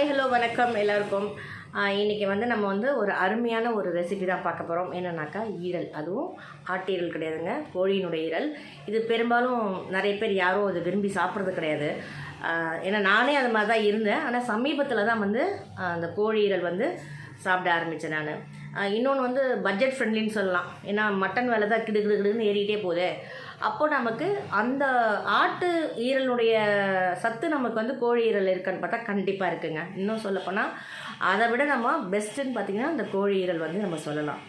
Hi hello வணக்கம் எல்லாருக்கும். இன்றைக்கி வந்து நம்ம வந்து ஒரு அருமையான ஒரு ரெசிபி தான் பார்க்க போகிறோம் என்னன்னாக்கா ஈரல். அதுவும் ஆட்டு ஈரல் கிடையாதுங்க. கோழியினுடைய ஈரல். இது பெரும்பாலும் நிறைய பேர் யாரும் அதை விரும்பி சாப்பிட்றது கிடையாது. ஏன்னா நானே அது மாதிரி தான் இருந்தேன். ஆனால் சமீபத்தில் தான் வந்து அந்த கோழி ஈரல் வந்து சாப்பிட ஆரம்பித்தேன் நான். இன்னொன்று வந்து பட்ஜெட் ஃப்ரெண்ட்லின்னு சொல்லலாம். ஏன்னா மட்டன் விலை தான் கிடு கிடு கிடுன்னு ஏறிக்கிட்டே போகுது அப்போது நமக்கு அந்த ஆட்டு ஈரலுடைய சத்து நமக்கு வந்து கோழி ஈரல் இருக்கான்னு பார்த்தா கண்டிப்பாக இருக்குங்க. இன்னும் சொல்லப்போனால் அதை விட நம்ம பெஸ்ட்டுன்னு பார்த்தீங்கன்னா இந்த கோழி ஈரல் வந்து நம்ம சொல்லலாம்.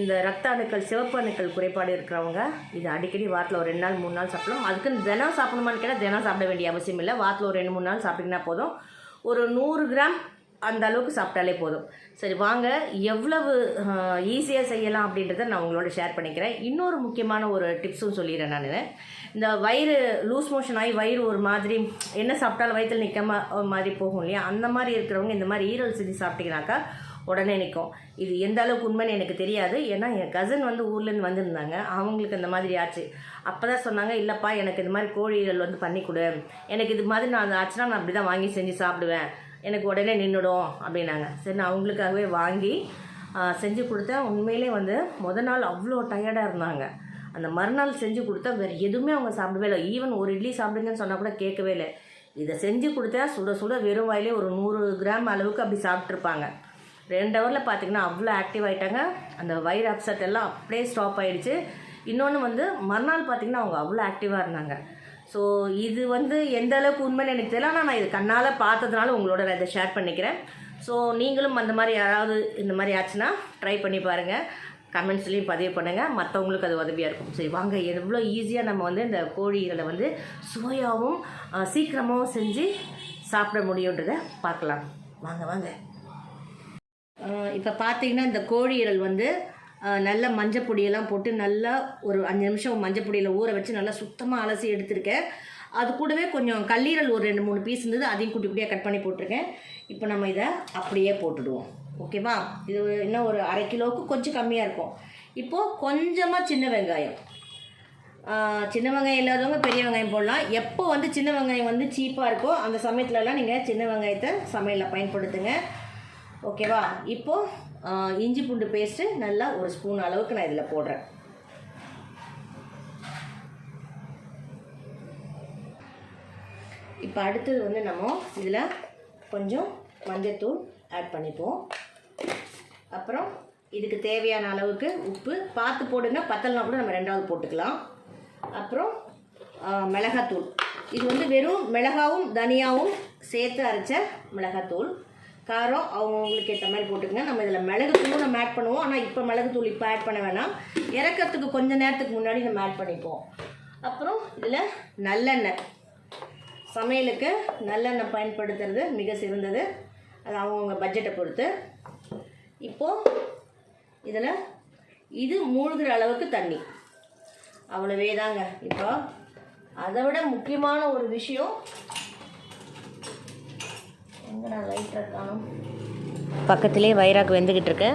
இந்த ரத்த அணுக்கள் சிவப்பு அணுக்கள் குறைபாடு இருக்கிறவங்க இது அடிக்கடி வாரத்தில் ஒரு ரெண்டு நாள் மூணு நாள் சாப்பிடலாம். அதுக்குன்னு தினம் சாப்பிடணுமான்னு கேட்டால் தினம் சாப்பிட வேண்டிய அவசியம் இல்லை. வாரத்தில் ஒரு ரெண்டு மூணு நாள் சாப்பிட்டிங்கன்னா போதும். ஒரு நூறு கிராம் அந்த அளவுக்கு சாப்பிட்டாலே போதும். சரி வாங்க. எவ்வளவு ஈஸியாக செய்யலாம் அப்படின்றத நான் உங்களோட ஷேர் பண்ணிக்கிறேன். இன்னொரு முக்கியமான ஒரு டிப்ஸும் சொல்லிடுறேன் நான். இந்த வயிறு லூஸ் மோஷன் ஆகி வயிறு ஒரு மாதிரி என்ன சாப்பிட்டாலும் வயிற்றில் நிற்காம மாதிரி போகும் இல்லையா? அந்த மாதிரி இருக்கிறவங்க இந்த மாதிரி ஈரல் செஞ்சு சாப்பிட்டீங்கனாக்கா உடனே நிற்கும் இது எந்த அளவுக்கு உண்மைன்னு எனக்கு தெரியாது. ஏன்னா என் கசின் வந்து ஊர்லேருந்து வந்திருந்தாங்க. அவங்களுக்கு இந்த மாதிரி ஆச்சு. அப்போ தான் சொன்னாங்க இல்லைப்பா எனக்கு இது மாதிரி கோழி ஈரல் வந்து பண்ணி கொடு. எனக்கு இது மாதிரி நான் ஆச்சுன்னா நான் அப்படி தான் வாங்கி செஞ்சு சாப்பிடுவேன். எனக்கு உடனே நின்றுடும் அப்படின்னாங்க. சரி நான் அவங்களுக்காகவே வாங்கி செஞ்சு கொடுத்தேன். உண்மையிலே வந்து முத நாள் அவ்வளோ டயர்டாக இருந்தாங்க. அந்த மறுநாள் செஞ்சு கொடுத்தா வேறு எதுவுமே அவங்க சாப்பிடவே இல்லை. ஈவன் ஒரு இட்லி சாப்பிடுங்கன்னு சொன்னால் கூட கேட்கவே இல்லை. இதை செஞ்சு கொடுத்தா சுட சுட வெறும் வாயிலே ஒரு நூறு கிராம் அளவுக்கு அப்படி சாப்பிட்ருப்பாங்க ரெண்டு ஹவரில் பார்த்தீங்கன்னா அவ்வளோ ஆக்டிவ் ஆகிட்டாங்க அந்த வயிறு அப்செட் எல்லாம் அப்படியே ஸ்டாப் ஆகிடுச்சு இன்னொன்று வந்து மறுநாள் பார்த்தீங்கன்னா அவங்க அவ்வளோ ஆக்டிவாக இருந்தாங்க. ஸோ இது வந்து எந்த அளவுக்கு உண்மைன்னு எனக்கு தெரியல. ஆனால் நான் இது கண்ணால் பார்த்ததுனால உங்களோட நான் இதை ஷேர் பண்ணிக்கிறேன். ஸோ நீங்களும் அந்த மாதிரி யாராவது இந்த மாதிரி ஆச்சுன்னா ட்ரை பண்ணி பாருங்கள் கமெண்ட்ஸ்லேயும் பதிவு பண்ணுங்கள் மற்றவங்களுக்கு அது உதவியாக இருக்கும். சரி வாங்க. எவ்வளோ ஈஸியாக நம்ம வந்து இந்த கோழி வந்து சுவையாகவும் சீக்கிரமாகவும் செஞ்சு சாப்பிட முடியுன்றதை பார்க்கலாம். வாங்க வாங்க. இப்போ பார்த்தீங்கன்னா இந்த கோழி ஈரல் வந்து நல்ல மஞ்சள் பொடியெல்லாம் போட்டு நல்லா ஒரு அஞ்சு நிமிஷம் மஞ்சள் பொடியில் ஊற வச்சு நல்லா சுத்தமாக அலசி எடுத்திருக்கேன். அது கூடவே கொஞ்சம் கல்லீரல் ஒரு ரெண்டு மூணு பீஸ் இருந்தது அதையும் குட்டி குட்டியாக கட் பண்ணி போட்டிருக்கேன். இப்போ நம்ம இதை அப்படியே போட்டுடுவோம். ஓகேவா இது இன்னும் ஒரு அரை கிலோவுக்கு கொஞ்சம் கம்மியாக இருக்கும். இப்போது கொஞ்சமாக சின்ன வெங்காயம். சின்ன வெங்காயம் இல்லாதவங்க பெரிய வெங்காயம் போடலாம். எப்போ வந்து சின்ன வெங்காயம் வந்து சீப்பாக இருக்கோ அந்த சமயத்துலலாம் நீங்கள் சின்ன வெங்காயத்தை சமையலில் பயன்படுத்துங்க. ஓகேவா இப்போது இஞ்சி பூண்டு பேஸ்ட்டு நல்லா ஒரு ஸ்பூன் அளவுக்கு நான் இதில் போடுறேன். இப்போ அடுத்தது வந்து நம்ம இதில் கொஞ்சம் மஞ்சத்தூள் ஆட் பண்ணிப்போம். அப்புறம் இதுக்கு தேவையான அளவுக்கு உப்பு. பார்த்து போடுங்க பத்தலனா கூட நம்ம ரெண்டாவது போட்டுக்கலாம். அப்புறம் மிளகாத்தூள். இது வந்து வெறும் மிளகாவும் தனியாவும் சேர்த்து அரைச்ச மிளகாத்தூள். காரம் அவங்கவுங்களுக்கு ஏற்ற மாதிரி போட்டுக்கங்க. நம்ம இதில் மிளகு தூள் நம்ம ஆட் பண்ணுவோம். ஆனால் இப்போ மிளகுத்தூள் இப்போ ஆட் பண்ண வேணாம். இறக்கிறதுக்கு கொஞ்சம் நேரத்துக்கு முன்னாடி நம்ம ஆட் பண்ணிப்போம் அப்புறம் இதில் நல்லெண்ணெய். சமையலுக்கு நல்லெண்ணெய் பயன்படுத்துறது மிக சிறந்தது. அது அவங்கவுங்க பட்ஜெட்டை பொறுத்து. இப்போது இதில் இது மூழ்கிற அளவுக்கு தண்ணி. அவ்வளவே தாங்க இப்போ அதை விட முக்கியமான ஒரு விஷயம் எங்கடா லைட்டர் காணும் பக்கத்திலே வைராக்கு வெந்துக்கிட்டு இருக்கு.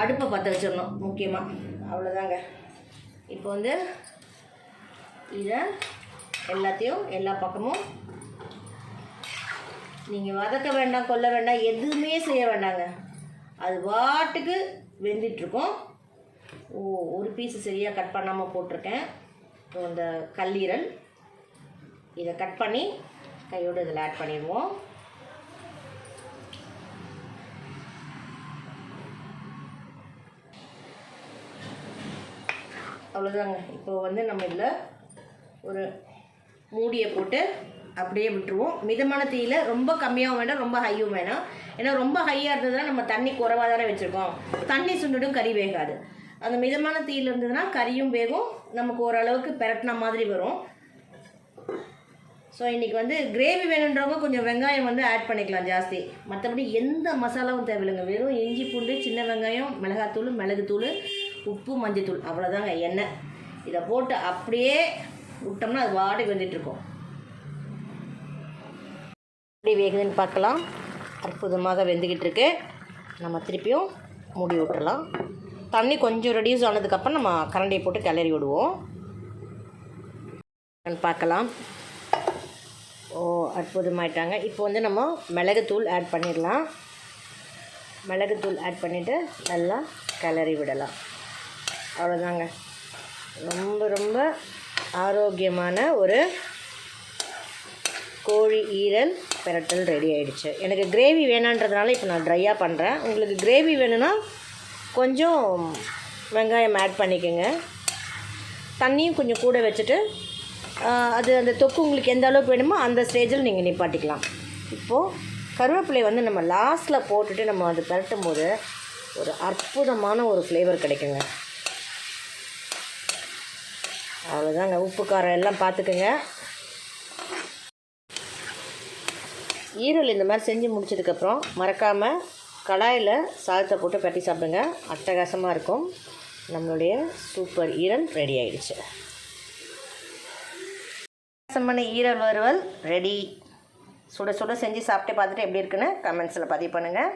அடுப்பை பற்ற வச்சிடணும் முக்கியமாக அவ்வளோதாங்க இப்போ வந்து இதை எல்லாத்தையும் எல்லா பக்கமும் நீங்கள் வதக்க வேண்டாம் கொல்ல வேண்டாம் எதுவுமே செய்ய வேண்டாங்க. அது பாட்டுக்கு வெந்துட்டுருக்கோம் ஓ ஒரு பீஸ் சரியாக கட் பண்ணாமல் போட்டிருக்கேன். இந்த கல்லீரல். இதை கட் பண்ணி கையோடு இதில் ஆட் பண்ணிடுவோம். அவ்வளோதாங்க இப்போ வந்து நம்ம இதில் ஒரு மூடியை போட்டு அப்படியே விட்டுருவோம். மிதமான தீயில் ரொம்ப கம்மியாகவும் வேண்டாம் ரொம்ப ஹையும் வேணாம். ஏன்னா ரொம்ப ஹையாக இருந்ததுன்னா நம்ம தண்ணி குறைவாக தானே வச்சுருக்கோம். தண்ணி சுண்டுடும் கறி வேகாது. அந்த மிதமான தீயில் இருந்ததுன்னா கறியும் வேகும். நமக்கு ஓரளவுக்கு பெரட்டின மாதிரி வரும். ஸோ இன்றைக்கி வந்து கிரேவி வேணுன்றவங்க கொஞ்சம் வெங்காயம் வந்து ஆட் பண்ணிக்கலாம் ஜாஸ்தி. மற்றபடி எந்த மசாலாவும் தேவையில்லைங்க. வெறும் இஞ்சி பூண்டு சின்ன வெங்காயம் மிளகாத்தூள் மிளகுத்தூள் உப்பு மஞ்சத்தூள். அவ்வளோதாங்க எண்ணெய். இதை போட்டு அப்படியே விட்டோம்னா அது வாடி வந்துட்டுருக்கோம் எப்படி வேகுதுன்னு பார்க்கலாம். அற்புதமாக வெந்துக்கிட்டு இருக்கு. நம்ம திருப்பியும் மூடி விட்டுறலாம். தண்ணி கொஞ்சம் ரெடியூஸ் ஆனதுக்கப்புறம் நம்ம கரண்டியை போட்டு கிளறி விடுவோம். பார்க்கலாம். ஓ அற்புதமாயிட்டாங்க. இப்போ வந்து நம்ம மிளகுத்தூள் ஆட் பண்ணிடலாம். மிளகுத்தூள் ஆட் பண்ணிவிட்டு நல்லா கிளறி விடலாம். அவ்வளோதாங்க ரொம்ப ரொம்ப ஆரோக்கியமான ஒரு கோழி ஈரல் பிரட்டல் ரெடி ஆகிடுச்சு எனக்கு கிரேவி வேணான்றதுனால இப்போ நான் ட்ரையாக பண்ணுறேன் உங்களுக்கு கிரேவி வேணும்னா கொஞ்சம் வெங்காயம் ஆட் பண்ணிக்கோங்க. தண்ணியும் கொஞ்சம் கூட வச்சுட்டு அது அந்த தொக்கு உங்களுக்கு எந்த அளவுக்கு வேணுமோ அந்த ஸ்டேஜில் நீங்கள் நிப்பாட்டிக்கலாம். இப்போது கருவேப்பிலை வந்து நம்ம லாஸ்ட்டில் போட்டுட்டு நம்ம அது பரட்டும் போது ஒரு அற்புதமான ஒரு ஃப்ளேவர் கிடைக்குங்க. அவ்வளோதாங்க உப்பு காரம் எல்லாம் பார்த்துக்குங்க ஈரல் இந்த மாதிரி செஞ்சு முடிச்சதுக்கப்புறம் மறக்காமல் கடாயில் சாதத்தை போட்டு பட்டி சாப்பிடுங்க. அட்டகாசமாக இருக்கும். நம்மளுடைய சூப்பர் ஈரல் ரெடி ஆகிடுச்சு பண்ண ஈரல் வறுவல் ரெடி. சுட சுட செஞ்சு சாப்பிட்டு பார்த்துட்டு எப்படி இருக்குன்னு கமெண்ட்ஸில் பதிவு பண்ணுங்கள்